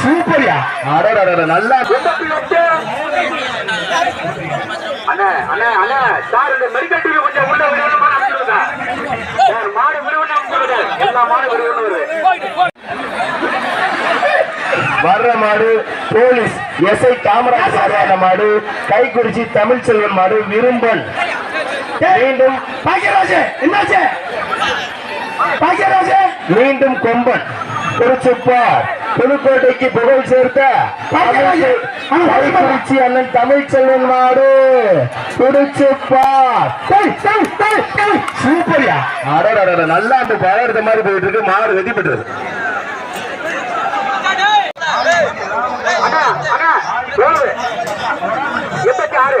சூப்பர்யா. அடடடட நல்லா அண்ணே அண்ணே அண்ணே. சார் இந்த மெடிக்கல் கொஞ்சம் உள்ள மாடு அனுப்பிடுங்க எல்லா மாடு வருது வர்ற மாடு போலீஸ் எஸ்ஐ காமராஜ் சாரியான மாடு கைக்குறிச்சி தமிழ் செல்வன் மாடு விரும்பன் மீண்டும் பாக்கியராஜ் என்னாச்சு? பாக்கியராஜ். மீண்டும் கொம்பன். திருச்சுப்பார் புதுக்கோட்டைக்கு புகழ் சேர்த்த கைக்குறிச்சி அண்ணன் தமிழ் செல்வன் மாடு திருச்சுப்பார் சூப்பர்யா அடடட நல்லா அந்த பழகிறத மாதிரி போயிட்டு இருக்கு மாடு வெதி பெற்றது எண்பத்தி ஆறு